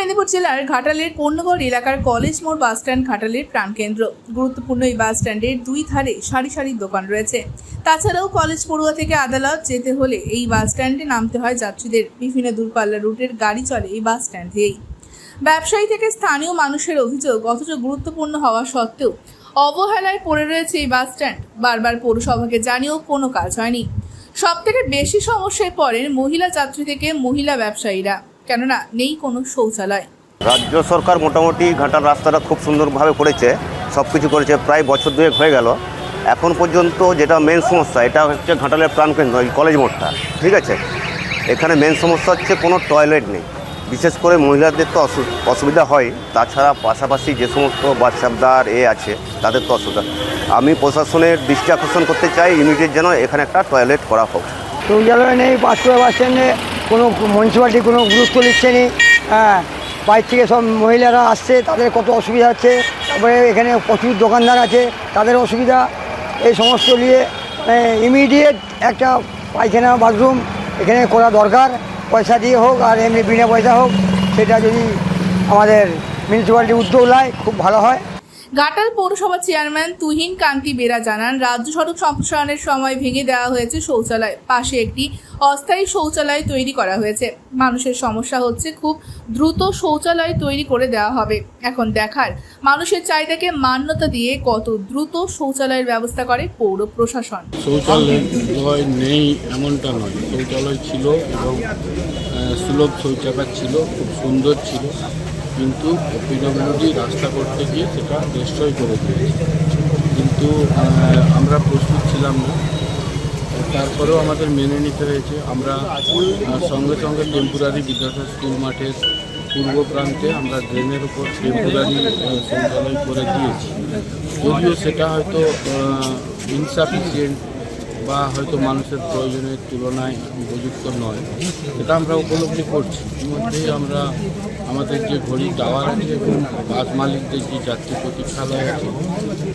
মেদিনীপুর জেলার ঘাটালের পণ্যগড় এলাকার কলেজ মোড় বাস স্ট্যান্ড ঘাটালের প্রাণকেন্দ্র। গুরুত্বপূর্ণ এই বাস স্ট্যান্ডের দুই ধারে সারি সারি দোকান রয়েছে। তাছাড়াও কলেজ পড়ুয়া থেকে আদালত যেতে হলে এই বাস স্ট্যান্ডে নামতে হয় যাত্রীদের। বিভিন্ন দূরপাল্লা রুটের গাড়ি চলে এই বাস স্ট্যান্ড দিয়েই। ব্যবসায়ী থেকে স্থানীয় মানুষের অভিযোগ অথচ গুরুত্বপূর্ণ হওয়া সত্ত্বেও অবহেলায় পড়ে রয়েছে এই বাস স্ট্যান্ড। বারবার পৌরসভাকে জানিয়েও কোনো কাজ হয়নি। সব থেকে বেশি সমস্যায় পড়েন মহিলা যাত্রী থেকে মহিলা ব্যবসায়ীরা। কেননা নেই কোনো শৌচালয়। রাজ্য সরকার মোটামুটি ঘাটার রাস্তাটা খুব সুন্দরভাবে করেছে সব কিছু করেছে প্রায় বছর দুয়েক হয়ে গেল। এখন পর্যন্ত যেটা মেন সমস্যা এটা হচ্ছে ঘাটালের প্রাণকেন্দ্র এই কলেজ মোড়টা ঠিক আছে? এখানে মেন সমস্যা হচ্ছে কোনো টয়লেট নেই। বিশেষ করে মহিলাদের তো অসু- অসুবিধা হয় তাছাড়া পাশাপাশি যে সমস্ত বাচ্চাদার এ আছে তাদের তো অসুবিধা। আমি প্রশাসনের দৃষ্টি আকর্ষণ করতে চাই ইমিডিয়েট যেন এখানে একটা টয়লেট করা হোক। শৌচালয় নেই পাঁচপুরা বাস স্ট্যান্ডে কোনো মিউনিসিপ্যালিটি কোনো গুরুত্ব নিচ্ছে নি। হ্যাঁ বাইরে থেকে সব মহিলারা আসছে, তাদের কত অসুবিধা হচ্ছে, তারপরে এখানে প্রচুর দোকানদার আছে, তাদের অসুবিধা। এই সমস্ত নিয়ে ইমিডিয়েট একটা পায়খানা বাথরুম এখানে করা দরকার। পয়সা দিয়ে হোক আর এমনি বিনা পয়সা হোক, সেটা যদি আমাদের মিউনিসিপ্যালিটি উদ্যোগ নেয়, খুব ভালো হয়। ঘাটাল পৌরসভা চেয়ারম্যান তুহিন কান্তি বেরা জানান, রাজ্য সড়ক সম্প্রসারণের সময় ভেঙে দেওয়া হয়েছে শৌচালয়। পাশে একটি অস্থায়ী শৌচালয় তৈরি করা হয়েছে। মানুষের সমস্যা হচ্ছে খুব দ্রুত শৌচালয় তৈরি করে দেওয়া হবে। এখন দেখার, মানুষের চাহিদাকে মান্যতা দিয়ে কত দ্রুত শৌচালয়ের ব্যবস্থা করে পৌর প্রশাসন। শৌচালয় নেই এমনটা নয়। শৌচালয় ছিল এবং সুলভ শৌচাগার ছিল, খুব সুন্দর ছিল। কিন্তু পিডব্লিউডি রাস্তা করতে গিয়ে সেটা নিশ্চয় করে দিয়েছে। কিন্তু আমরা প্রস্তুত ছিলাম না। তারপরেও আমাদের মেনে নিতে হয়েছে। আমরা সঙ্গে সঙ্গে টেম্পোরারি বিদ্যাসাগর স্কুল মাঠের পূর্ব প্রান্তে আমরা ড্রেনের উপর টেম্পোরারি শৌচালয় করে দিয়েছি। যদিও সেটা হয়তো ইনসাফিসিয়েন্ট বা হয়তো মানুষের প্রয়োজনের তুলনায় উপযুক্ত নয়। এটা আমরা উপলব্ধি করছি। ইতিমধ্যেই আমরা আমাদের যে ঘড়ি টাওয়ার আছে এবং বাস মালিকদের যে যাত্রী প্রতীক্ষালয় আছে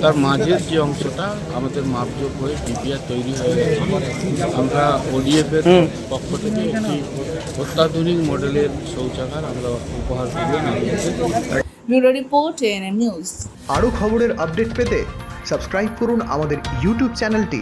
তার মাঝের যে অংশটা আমাদের মাপযোগ হয়ে ডিপিআর তৈরি হয়ে গেছে। আমরা ওডিএফের পক্ষ থেকে একটি অত্যাধুনিক মডেলের শৌচাগার আমরা উপহার ব্যুরো রিপোর্ট এএনএম নিউজ। আরও খবরের আপডেট পেতে সাবস্ক্রাইব করুন আমাদের ইউটিউব চ্যানেলটি।